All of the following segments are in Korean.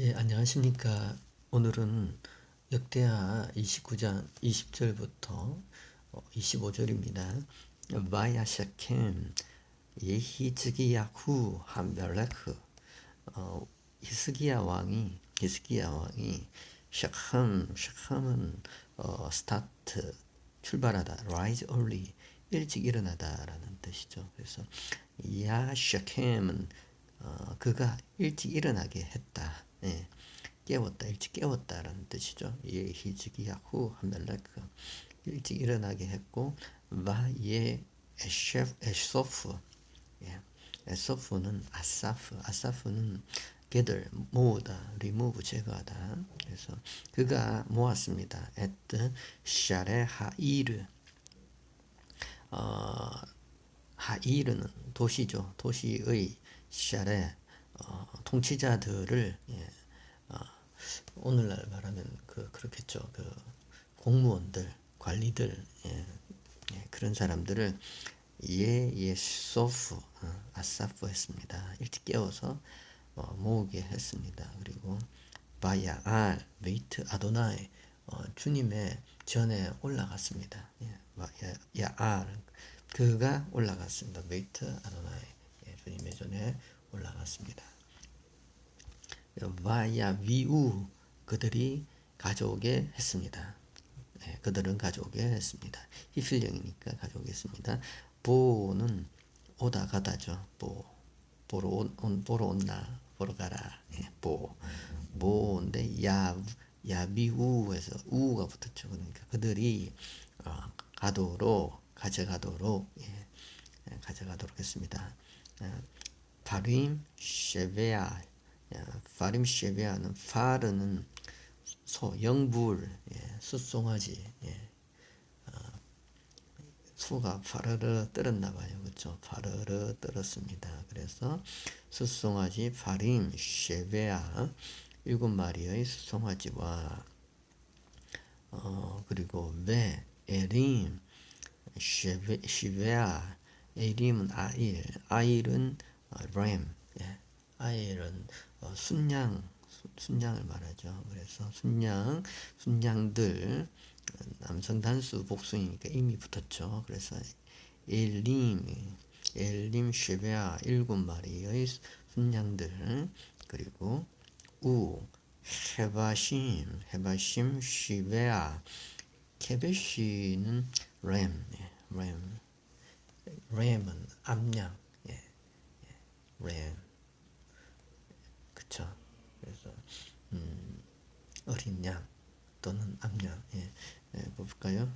예, 안녕하십니까. 오늘은 역대하 29장 20절부터 25절입니다. 바야 샤켐 예히 즈기야 후 함벨레크 어, 히스기야 왕이 히스기야 왕이 샤함 샤함은 어, 스타트 출발하다 rise early 일찍 일어나다라는 뜻이죠. 그래서 야 샤켐은 어, 그가 일찍 일어나게 했다. 예, 깨웠다, 일찍 깨웠다라는 뜻이죠. 예, 히즈기야후 하멜레크 일찍 일어나게 했고 와예 에셰프 에소프 예, 에소프는 아사프. 아사프는 gather 모으다 remove 제거하다. 그래서 그가 모았습니다. at 샤레 하이르. 어, 하이르는 도시죠. 도시의 샤레 어, 통치자들을 예, 어, 오늘날 말하면 그 그렇겠죠. 그 공무원들, 관리들 예, 예, 그런 사람들을 예 예 소프 어, 아사프 했습니다. 일찍 깨워서 어, 모으게 했습니다. 그리고 바야 알 베이트 아도나이 어, 주님의 전에 올라갔습니다. 예, 야 알 그가 올라갔습니다. 베이트 아도나이 예, 주님의 전에 올라갔습니다. 와야 위우 그들이 가져오게 했습니다. 네, 그들은 가져오게 했습니다. 히필령이니까 가져오겠습니다. 보는 오다 가다죠. 보 보러 온, 온 보러 온나 보러 가라. 예, 보 보인데 야 야비우에서 우가 붙었죠. 그러니까 그들이 어, 가도록 가져가도록 예, 예 가져가도록 했습니다. 어, 파림 쉐베아 파림 쉐베아는 파르는 소 영불 예, 숫송아지 예. 어, 소가 파르르 떨었나 봐요 그렇죠 파르르 떨었습니다 그래서 숫송아지 파림 쉐베아 일곱 마리의 숫송아지와 어, 그리고 베 에림 쉐베, 쉐베아 에림은 아일 아일은 램, 예. 아일은 어, 순양, 순양을 말하죠. 그래서 순양, 순양들 남성 단수 복수이니까 이미 붙었죠. 그래서 엘림, 엘림 쉐베아 일곱 마리의 순양들 그리고 우 헤바심, 헤바심 쉐베아 케베시는 램, 예, 램, 램은 암양. 램 그쵸 그래서 음, 어린 양 또는 암양 예, 예 볼까요?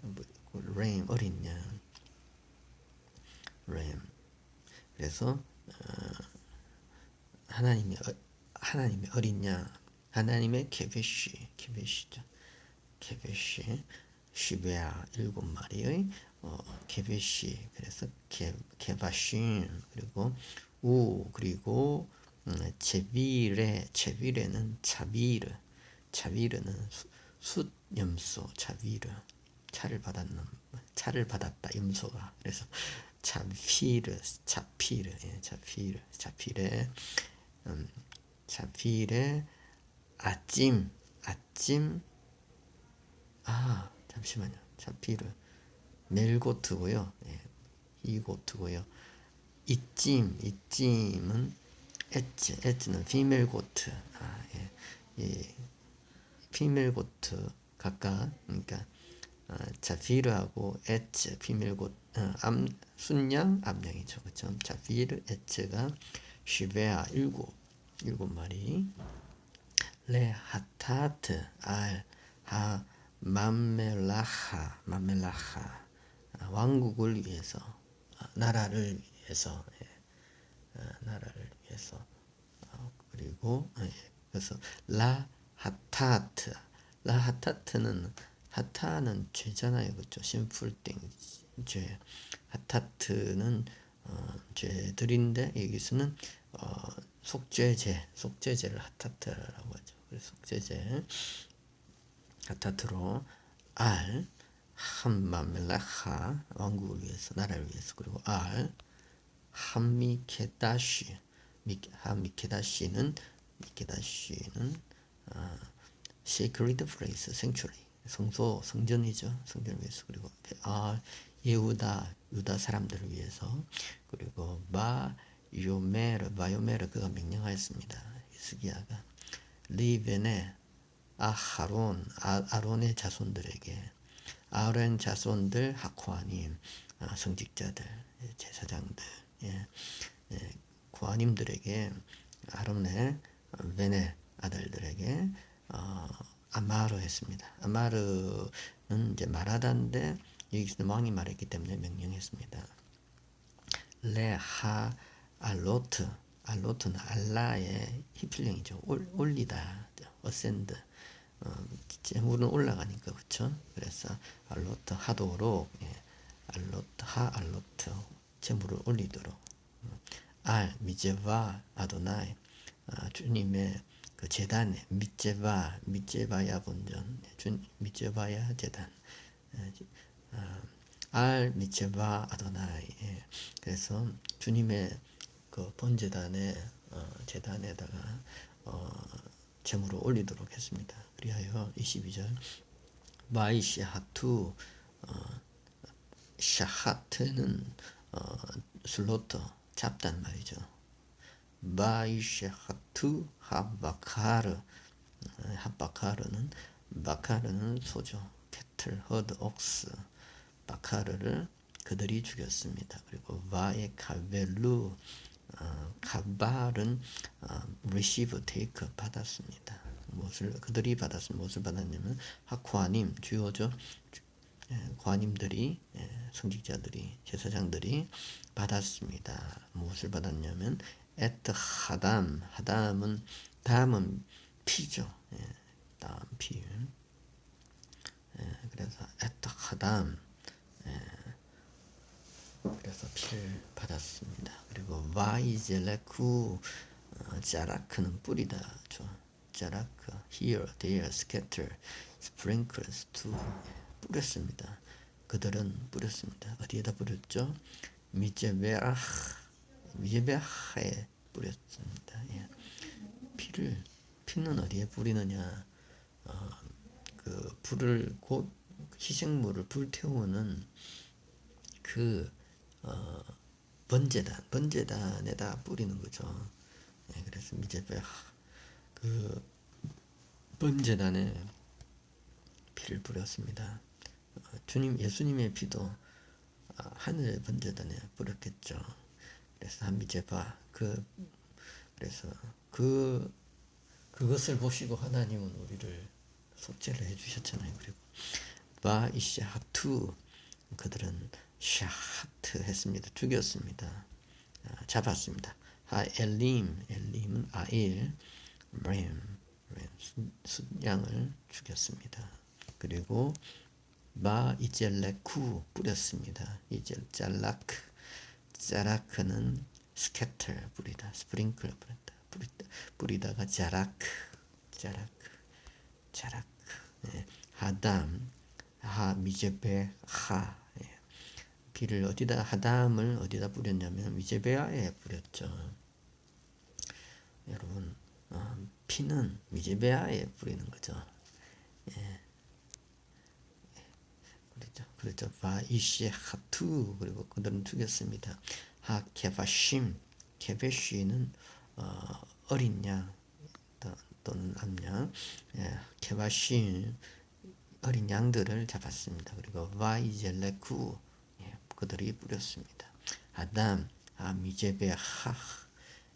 램 뭐, 어린 양. 램. 그래서 어, 하나님의 어, 하나님의 어린 양 하나님의 케베시 케베시죠. 케베시 시베아 일곱 마리의 어, 케베시 그래서 케, 케바신 그리고 우 그리고 음, 제비레 제비레는 자비르 자비르는 숫 염소 자비르 차를 받았는 차를 받았다 염소가. 그래서 자피르 자피르 예, 자피르 자피레 음, 자피레 아찜 아찜 아 잠시만요. 자피르 멜고트고요. 예, 이고트고요. 이찜, 이찜은 엣지, 엣지는 피멜 고트, 아, 예, 예, 피멜 고트 각각, 그러니까 어, 자피르하고 엣지, 피멜 고트, 어, 암, 순양, 암양이죠, 그렇죠? 자피르, 엣지가 슈베아 일곱, 일곱 마리, 레 하타트, 알, 하, 맘멜라하, 맘멜라하, 아, 왕국을 위해서, 아, 나라를 위해서 예, 어, 나라를 위해서 어, 그리고 예, 그래서 라 하타트. 라 하타트는 하타는 죄잖아요. 그렇죠? 심풀땡 죄. 하타트는 어, 죄들인데 여기서는 어, 속죄죄 속죄죄를 하타트라고 하죠. 그래서 속죄죄. 하타트로 알 함마멜라하 왕국을 위해서 나라를 위해서 그리고 알 한미케다시 한미케다시는 미케다시는 sacred place, sanctuary, 성소, 성전이죠. 성전을 위해서 그리고 아 예후다 유다 사람들을 위해서 그리고 바 요메르 바요메르 그가 명령하였습니다. 히스기야가 리벤의 아하론 아, 아론의 자손들에게 아론 자손들 하코아님 아, 성직자들 예, 제사장들 예, 예, 고아님들에게 아론의 베네 아들들에게 어, 아마르 했습니다. 아마르는 이제 말하다인데 여기서 왕이 말했기 때문에 명령했습니다. 레하 알로트 알로트는 알라의 히필령이죠. 올, 올리다 어센드 어, 재물은 올라가니까 그렇죠. 그래서 알로트 하도록 예, 알로트 하 알로트 재물을 올리도록 어, 알 미제바 아도나이. 아, 주님의 그 재단에 미제바 미제바야 본전. 주 미제바야 재단. 예, 아, 알 미제바 아도나이. 예, 그래서 주님의 그 번제단에 어, 재단에다가 어, 제물을 올리도록 했습니다. 그리하여 22절. 마이시하투 어, 샤하트는 어, 슬로터 잡단 말이죠. 마이시하투 하바카르 어, 하바카르는 바카르는 소죠. 캐틀, 허드, 옥스 바카르를 그들이 죽였습니다. 그리고 바의 카벨루 어, 가발은 어, receive, 받았습니다. 무엇을 그들이 받았은 무엇을 받았냐면 하쿠아님 주요죠. 예, 과님들이 예, 성직자들이 제사장들이 받았습니다. 무엇을 받았냐면 에트 하담 하담은 다음은 피죠. 예, 다음 피. 예, 그래서 에트 하담 그래서 피를 받았습니다. 그리고 와이젤레쿠 어, 자라크는 뿌리다죠. 자라크 here, there, scatter, sprinkles to 뿌렸습니다. 그들은 뿌렸습니다. 어디에다 뿌렸죠? 미제베아 미제베아에 뿌렸습니다. 예. 피를 피는 어디에 뿌리느냐? 어, 그 불을 곧 희생물을 불태우는 그 어, 번제단, 번제단에다 뿌리는 거죠. 네, 그래서 이제 그 번제단에 피를 뿌렸습니다. 어, 주님, 예수님의 피도 아, 하늘 번제단에 뿌렸겠죠. 그래서 한미제바 그 그래서 그 그것을 보시고 하나님은 우리를 속죄를 해주셨잖아요. 그리고 바 이샤투 그들은 샤트 했습니다. 죽였습니다. 아, 잡았습니다. 하 엘림 엘림은 아일 램, 램양을 죽였습니다. 그리고 마 이젤레쿠 뿌렸습니다. 이젤 잘라크 자라크는 스캐터 뿌리다 스프링클 뿌렸다 뿌리다 뿌리다가 자라크 자라크 자라크 네. 하담 하 미제베 하 비를 어디다 하담을 어디다 뿌렸냐면 미제베아에 뿌렸죠. 여러분 어, 피는 미제베아에 뿌리는 거죠. 예. 그렇죠. 바이시 하투 그리고 그들은 죽였습니다. 하 케바심 케베시는 어, 어린 양 또는 암양 예, 케바심 어린 양들을 잡았습니다. 그리고 바이젤레쿠 그들이 뿌렸습니다. 아담, 아 미제베아 하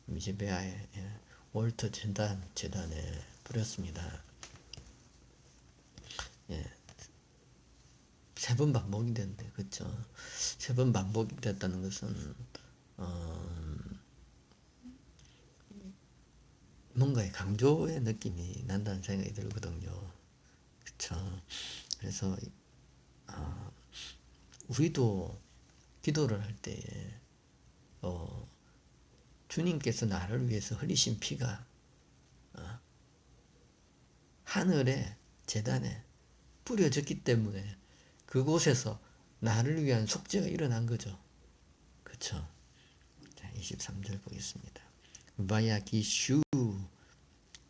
미제베아의 예, 월터 재단 재단에 뿌렸습니다. 예. 세 번 반복이 됐는데 그렇죠. 세 번 반복이 됐다는 것은 어, 뭔가의 강조의 느낌이 난다는 생각이 들거든요. 그렇죠. 그래서 어, 우리도 기도를 할 때에 어, 주님께서 나를 위해서 흘리신 피가 어, 하늘의 재단에 뿌려졌기 때문에 그곳에서 나를 위한 속죄가 일어난 거죠. 그쵸? 자, 23절 보겠습니다. 바야기슈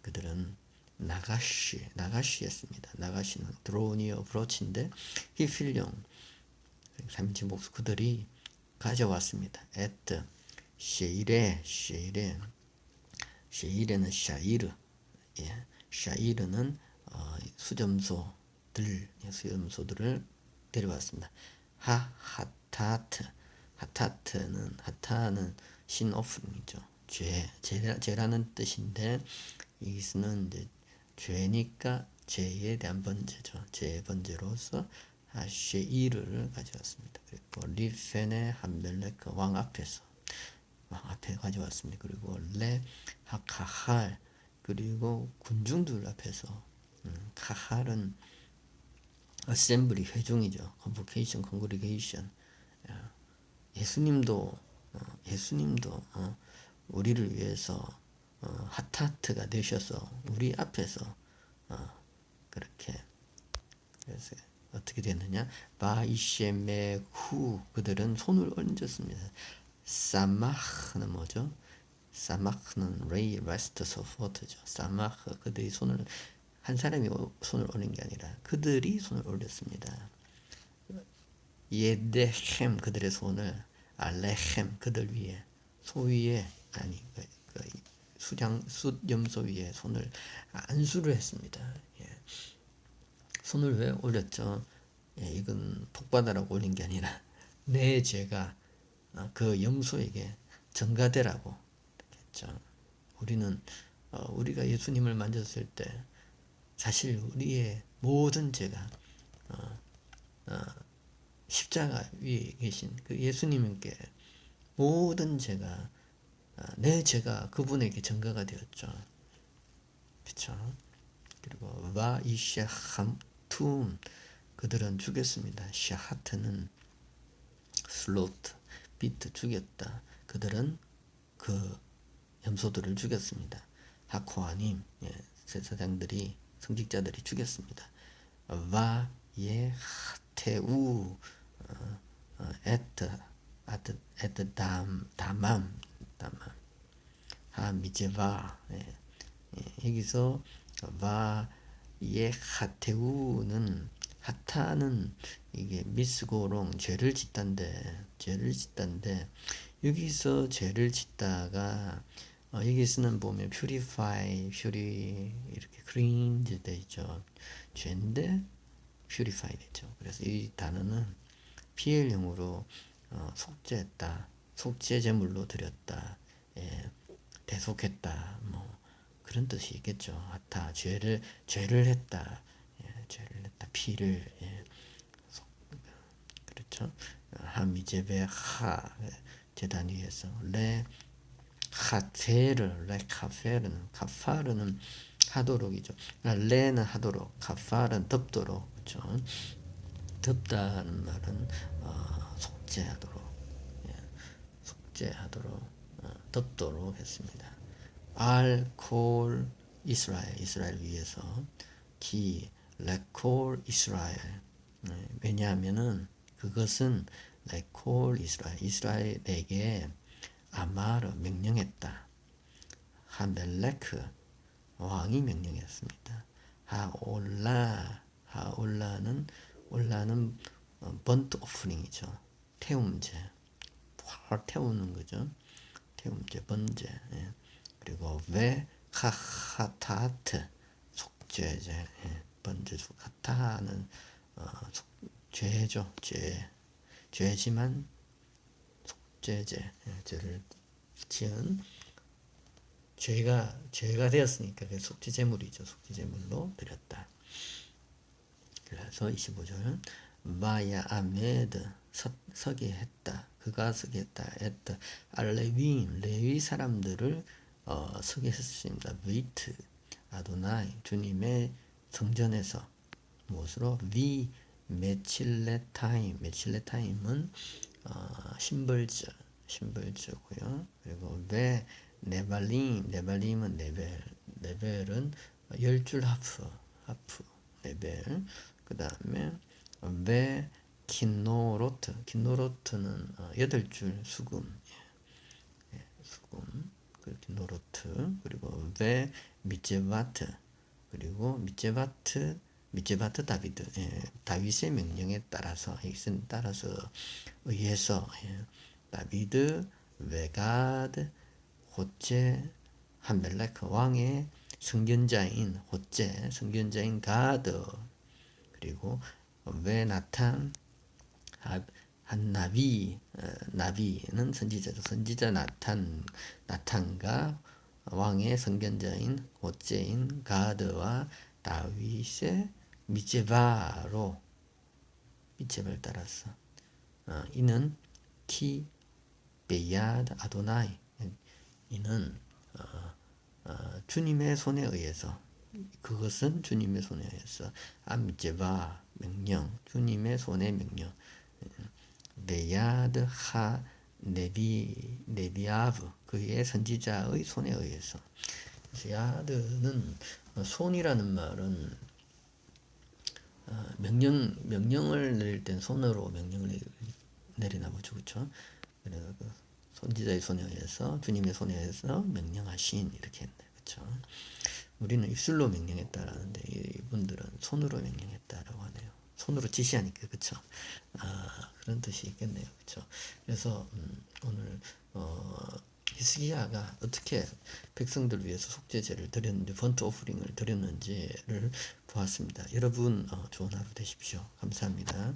그들은 나가시 나가시였습니다. 나가시는 드로니 어프로치인데 히필용 삼인치 목수 그들이 가져왔습니다. at 쉐이레 쉐이레 쉐이레는 샤이르 예, 샤이르는 어, 수점소들 예, 수점소들을 데려왔습니다. 하 하타트 하타트는 하타는 신오프이죠. 죄 죄, 죄라는 뜻인데 이것은 이제 죄니까 죄에 대한 번제죠. 죄의 번제로서 하쉐이르를 가져왔습니다. 그리고 리펜의 한멜레크 왕 앞에서 왕 앞에 가져왔습니다. 그리고 레 하카할 그리고 군중들 앞에서 음, 카할은 어셈블리 회중이죠. 컨보케이션, 컨그리게이션. 예수님도 어, 예수님도 어, 우리를 위해서 어, 하타트가 되셔서 우리 앞에서 어, 그렇게 그래서 어떻게 됐느냐 바이셰메 후 그들은 손을 얹었습니다. 사마흐는 뭐죠? 사마흐는 레이 레스트 소포트죠. 사마흐 그들이 손을 한 사람이 손을 올린 게 아니라 그들이 손을 올렸습니다. 예데햄 그들의 손을 알레햄 그들 위에 소 위에 아니 그, 그 수장 숫 염소 위에 손을 안수를 했습니다. 예. 손을 왜 올렸죠? 예, 이건 복받아라고 올린 게 아니라 내 죄가 어, 그 염소에게 전가되라고 했죠. 우리는 어, 우리가 예수님을 만졌을 때 사실 우리의 모든 죄가 어, 어, 십자가 위에 계신 그 예수님께 모든 죄가 어, 내 죄가 그분에게 전가가 되었죠. 그렇죠? 그리고 와 이샤함툼 그들은 죽였습니다. 샤하트는 슬로트 비트 죽였다. 그들은 그 염소들을 죽였습니다. 하코아님 예, 제사장들이 성직자들이 죽였습니다. 와 예하테우 어, 어, 에트 아트 에트 담 다맘 다맘 하 미제바 예, 예, 여기서 와 예 하테우는 하타는 이게 미스고롱 죄를 짓단데 죄를 짓단데 여기서 죄를 짓다가 어, 여기서는 보면 purify, puri 이렇게 cleanse 돼 있죠. 죄인데 purify 되죠. 그래서 이 단어는 PL형으로 어, 속죄했다, 속죄 제물로 드렸다, 예, 대속했다, 뭐 그런 뜻이 있겠죠. 하타 죄를 죄를 했다, 예, 죄를 했다, 피를 예, 속, 그렇죠. 하미제베 하 재단 위에서 레 카페르 레카페르는 카파르는 하도록이죠. 그러니까 레는 하도록, 카파르는 덮도록 그렇죠. 덮다는 말은 어, 속죄하도록, 예, 속죄하도록, 어, 덮도록 했습니다. 알콜 이스라엘, 이스라엘 위해서 기 레콜 이스라엘. 네, 왜냐하면은 그것은 레콜 이스라엘, 이스라엘에게 아마르 명령했다. 하멜레크 왕이 명령했습니다. 하올라 하올라는 올라는 번트 오프닝이죠. 태움제 활 태우는 거죠. 태움제 번제 예. 그리고 왜 카하타트 속죄제 예. 번제 카타는 어, 속, 죄죠 죄 죄지만 속죄제 예. 죄를 지은 죄가 죄가 되었으니까 그 속죄 제물이죠. 속죄 제물로 드렸다. 그래서 25절 마야 아메드 서게 했다. 그가 서게 했다. 했다. 알레윈 레위 사람들을 어, 서게 했습니다. 위트 아도나이 주님의 성전에서 무엇으로 위 메칠레 타임 메칠레 타임은 어, 심벌주 심벌주고요. 그리고 왜 네발림, 네발림은 네벨, 네벨은 열 줄 하프, 하프, 네벨. 그 다음에 베 키노로트, 키노로트는 어, 여덟 줄 수금, 예, 수금. 그리고 키노로트, 그리고 베 미제바트, 그리고 미제바트 미제바트 다비드 예, 다윗의 명령에 따라서 이것은 따라서 의해서 예, 다비드 외가드 호제 한멜레크 왕의 성견자인 호제 성견자인 가드 그리고 외나탄 아, 한 나비 어, 나비는 선지자죠. 선지자 나탄 나탄과 왕의 선견자인 호제인 가드와 다윗의 미제바로 미제바를 따랐어. 어, 이는 키 베야드 아도나이. 이는 어, 어, 주님의 손에 의해서 그것은 주님의 손에 의해서 암제바 명령 주님의 손의 명령. 베야드 하 네비 네비아브 그의 선지자의 손에 의해서. 야드는 어, 손이라는 말은 어, 명령 명령을 내릴 땐 손으로 명령을 내- 내리나 보죠, 그렇죠? 그 선지자의 손에 의해서 주님의 손에 의해서 명령하신 이렇게 했네, 그렇죠? 우리는 입술로 명령했다라는데 이분들은 손으로 명령했다라고 하네요. 손으로 지시하니까 그렇죠. 아, 그런 뜻이 있겠네요, 그렇죠. 그래서 음, 오늘 어, 히스기야가 어떻게 백성들 위해서 속죄제를 드렸는지 번트 오프링을 드렸는지를 보았습니다. 여러분 어, 좋은 하루 되십시오. 감사합니다.